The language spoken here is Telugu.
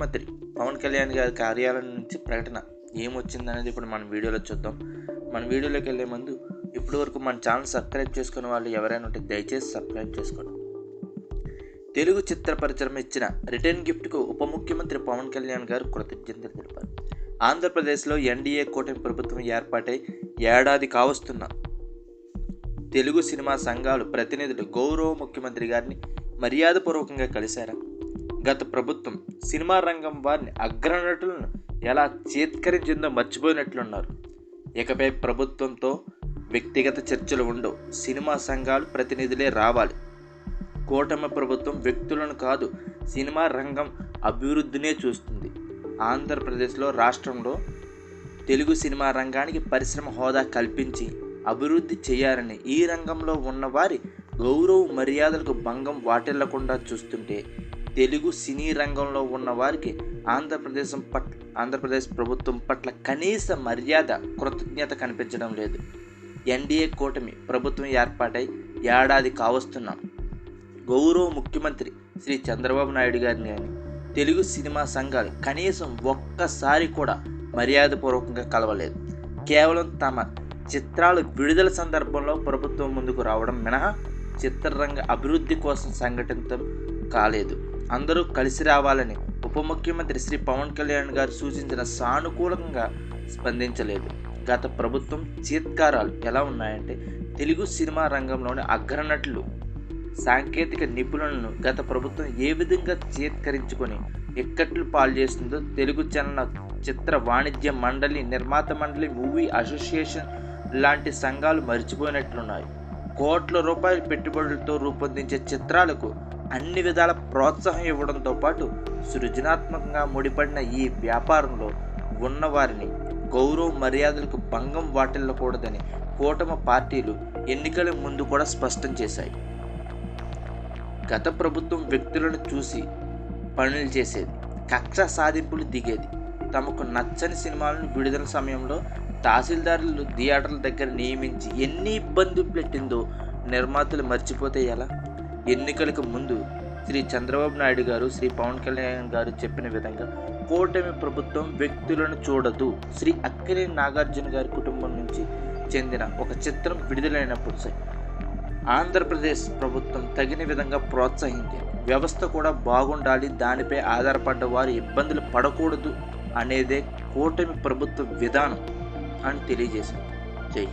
ముఖ్యమంత్రి పవన్ కళ్యాణ్ గారి కార్యాలయం నుంచి ప్రకటన ఏమొచ్చిందనేది ఇప్పుడు మన వీడియోలో చూద్దాం. మన వీడియోలోకి వెళ్ళే ముందు ఇప్పటి వరకు మన ఛానల్ సబ్స్క్రైబ్ చేసుకున్న వాళ్ళు ఎవరైనా ఉంటే దయచేసి సబ్స్క్రైబ్ చేసుకోండి. తెలుగు చిత్ర పరిచయం ఇచ్చిన రిటర్న్ గిఫ్ట్కు ఉప ముఖ్యమంత్రి పవన్ కళ్యాణ్ గారు కృతజ్ఞతలు తెలిపారు. ఆంధ్రప్రదేశ్లో ఎన్డీఏ కూటమి ప్రభుత్వం ఏర్పాటై ఏడాది కావస్తున్న తెలుగు సినిమా సంఘాలు ప్రతినిధులు గౌరవ ముఖ్యమంత్రి గారిని మర్యాదపూర్వకంగా కలిశారా. గత ప్రభుత్వం సినిమా రంగం వారిని అగ్రనటులను ఎలా చేత్కరించిందో మర్చిపోయినట్లున్నారు. ఇకపై ప్రభుత్వంతో వ్యక్తిగత చర్చలు ఉండవు. సినిమా సంఘాలు ప్రతినిధులే రావాలి. కూటమి ప్రభుత్వం వ్యక్తులను కాదు సినిమా రంగం అభివృద్ధినే చూస్తుంది. ఆంధ్రప్రదేశ్లో రాష్ట్రంలో తెలుగు సినిమా రంగానికి పరిశ్రమ హోదా కల్పించి అభివృద్ధి చేయాలని ఈ రంగంలో ఉన్నవారి గౌరవ మర్యాదలకు భంగం వాటిల్లకుండా చూస్తుంటే తెలుగు సినీ రంగంలో ఉన్న వారికి ఆంధ్రప్రదేశ్ పట్ల ఆంధ్రప్రదేశ్ ప్రభుత్వం పట్ల కనీస మర్యాద కృతజ్ఞత కనిపించడం లేదు. ఎన్డీఏ కూటమి ప్రభుత్వం ఏర్పాటై ఏడాది కావస్తున్నాం గౌరవ ముఖ్యమంత్రి శ్రీ చంద్రబాబు నాయుడు గారిని కానీ తెలుగు సినిమా సంఘాలు కనీసం ఒక్కసారి కూడా మర్యాదపూర్వకంగా కలవలేదు. కేవలం తమ చిత్రాలు విడుదల సందర్భంలో ప్రభుత్వం ముందుకు రావడం మినహా చిత్రరంగ అభివృద్ధి కోసం సంఘటితం కాలేదు. అందరూ కలిసి రావాలని ఉప ముఖ్యమంత్రి శ్రీ పవన్ కళ్యాణ్ గారు సూచించిన సానుకూలంగా స్పందించలేదు. గత ప్రభుత్వం చీత్కారాలు ఎలా ఉన్నాయంటే తెలుగు సినిమా రంగంలోని అగ్రనటులు సాంకేతిక నిపుణులను గత ప్రభుత్వం ఏ విధంగా చేత్కరించుకొని ఇక్కట్లు పాలు చేస్తుందో తెలుగు చలన చిత్ర వాణిజ్య మండలి నిర్మాత మండలి మూవీ అసోసియేషన్ లాంటి సంఘాలు మర్చిపోయినట్లున్నాయి. కోట్ల రూపాయల పెట్టుబడులతో రూపొందించే చిత్రాలకు అన్ని విధాల ప్రోత్సాహం ఇవ్వడంతో పాటు సృజనాత్మకంగా ముడిపడిన ఈ వ్యాపారంలో ఉన్నవారిని గౌరవ మర్యాదలకు భంగం వాటిల్లకూడదని కూటమి పార్టీలు ఎన్నికల ముందు కూడా స్పష్టం చేశాయి. గత ప్రభుత్వం వ్యక్తులను చూసి పనులు చేసేది కక్ష సాధింపులు దిగేది తమకు నచ్చని సినిమాలను విడుదల సమయంలో తహసీల్దారులు థియేటర్ల దగ్గర నియమించి ఎన్ని ఇబ్బందులు పెట్టిందో నిర్మాతలు మర్చిపోతే ఎలా? ఎన్నికలకు ముందు శ్రీ చంద్రబాబు నాయుడు గారు శ్రీ పవన్ కళ్యాణ్ గారు చెప్పిన విధంగా కూటమి ప్రభుత్వం వ్యక్తులను చూడదు. శ్రీ అక్కిరే నాగార్జున గారి కుటుంబం నుంచి చెందిన ఒక చిత్రం విడుదలైనప్పుడు సరే ఆంధ్రప్రదేశ్ ప్రభుత్వం తగిన విధంగా ప్రోత్సహించింది వ్యవస్థ కూడా బాగుండాలి దానిపై ఆధారపడ్డ వారు ఇబ్బందులు పడకూడదు అనేదే కూటమి ప్రభుత్వ విధానం అని తెలియజేశారు జై